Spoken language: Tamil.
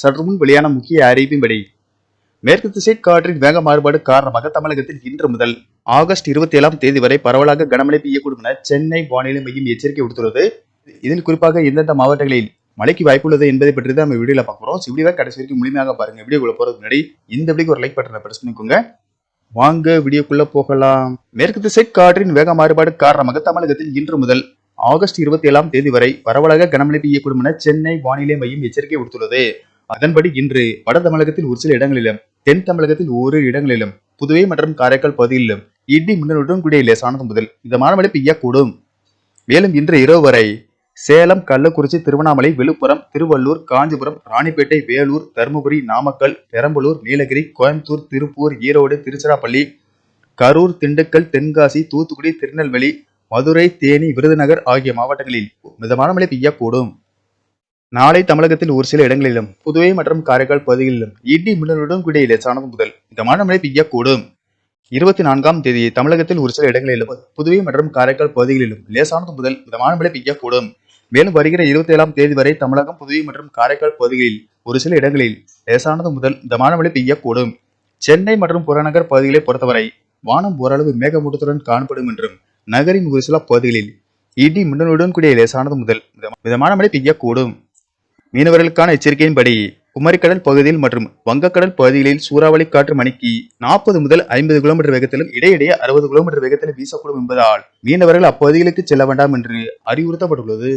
சற்றுமுன் வெளியான முக்கிய அறிவிப்பின்படி மேற்கு திசை காற்றின் வேக மாறுபாடு காரணமாக தமிழகத்தில் இன்று முதல் ஆகஸ்ட் இருபத்தி ஏழாம் தேதி வரை பரவலாக கனமழை பெய்யக்கூடும் என சென்னை வானிலை மையம் எச்சரிக்கை விடுத்துள்ளது. இதில் குறிப்பாக எந்தெந்த மாவட்டங்களில் மழைக்கு வாய்ப்புள்ளது என்பதை பற்றி தான் நம்ம வீடியோவில் பார்க்குறோம் வீடியோவை கடைசி வரைக்கும் முழுமையாக பாருங்க. வீடியோக்குள்ள போகிறதுக்கு முன்னாடி இந்த வீடியோக்கு ஒரு லைக் பட்டனை ப்ரெஸ் பண்ணிக்கோங்க. வாங்க வீடியோக்குள்ள போகலாம். மேற்கு திசை காற்றின் வேக மாறுபாடு காரணமாக தமிழகத்தில் இன்று முதல் ஆகஸ்ட் இருபத்தி ஏழாம் தேதி வரை பரவலாக கனமழை பெய்யக்கூடும் என சென்னை வானிலை மையம் எச்சரிக்கை விடுத்துள்ளது. அதன்படி இன்று வட தமிழகத்தில் ஒரு சில இடங்களிலும் தென் தமிழகத்தில் ஒரு இடங்களிலும் புதுவை மற்றும் காரைக்கால் பகுதியிலும் இடி மின்னலுடன் கூடிய லேசானது முதல் மிதமான மழை பெய்யக்கூடும். மேலும் இன்று இரவு வரை சேலம் கள்ளக்குறிச்சி திருவண்ணாமலை விழுப்புரம் திருவள்ளூர் காஞ்சிபுரம் ராணிப்பேட்டை வேலூர் தருமபுரி நாமக்கல் பெரம்பலூர் நீலகிரி கோயம்புத்தூர் திருப்பூர் ஈரோடு திருச்சிராப்பள்ளி கரூர் திண்டுக்கல் தென்காசி தூத்துக்குடி திருநெல்வேலி மதுரை தேனி விருதுநகர் ஆகிய மாவட்டங்களில் மிதமான மழை பெய்யக்கூடும். நாளை தமிழகத்தில் ஒரு சில இடங்களிலும் புதுவை மற்றும் காரைக்கால் பகுதிகளிலும் இடி மின்னலுடன் கூடிய லேசானது முதல் மிதமான மழை பெய்யக்கூடும். இருபத்தி நான்காம் தேதி தமிழகத்தில் ஒரு சில இடங்களிலும் புதுவை மற்றும் காரைக்கால் பகுதிகளிலும் லேசானது முதல் மிதமான மழை பெய்யக்கூடும். மேலும் வருகிற இருபத்தி ஏழாம் தேதி வரை தமிழகம் புதுவை மற்றும் காரைக்கால் பகுதிகளில் ஒரு சில இடங்களில் லேசானது முதல் மிதமான மழை பெய்யக்கூடும். சென்னை மற்றும் புறநகர் பகுதிகளை பொறுத்தவரை வானம் ஓரளவு மேகமூட்டத்துடன் காணப்படும் என்றும் நகரின் ஒரு சில பகுதிகளில் இடி மின்னலுடன் கூடிய லேசானது முதல் மிதமா- மிதமான மழை பெய்யக்கூடும். மீனவர்களுக்கான எச்சரிக்கையின்படி குமரிக்கடல் பகுதியில் மற்றும் வங்கக்கடல் பகுதிகளில் சூறாவளி காற்று மணிக்கு நாற்பது முதல் ஐம்பது கிலோமீட்டர் வேகத்திலும் இடையிடையே அறுபது கிலோமீட்டர் வேகத்திலும் வீசக்கூடும் என்பதால் மீனவர்கள் அப்பகுதிகளுக்கு செல்ல வேண்டாம் என்று அறிவுறுத்தப்பட்டுள்ளது.